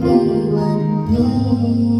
ไม่มีวันนี้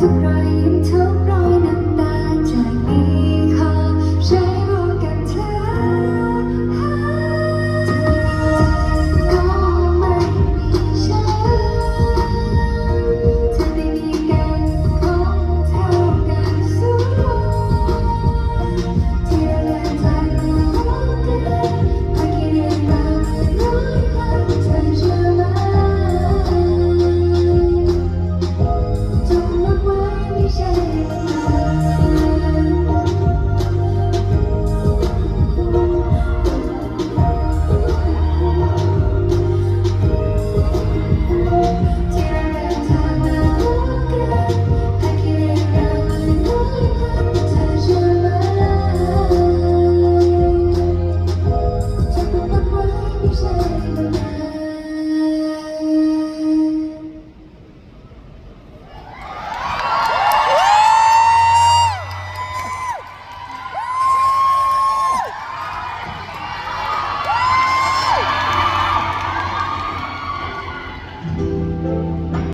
to cry.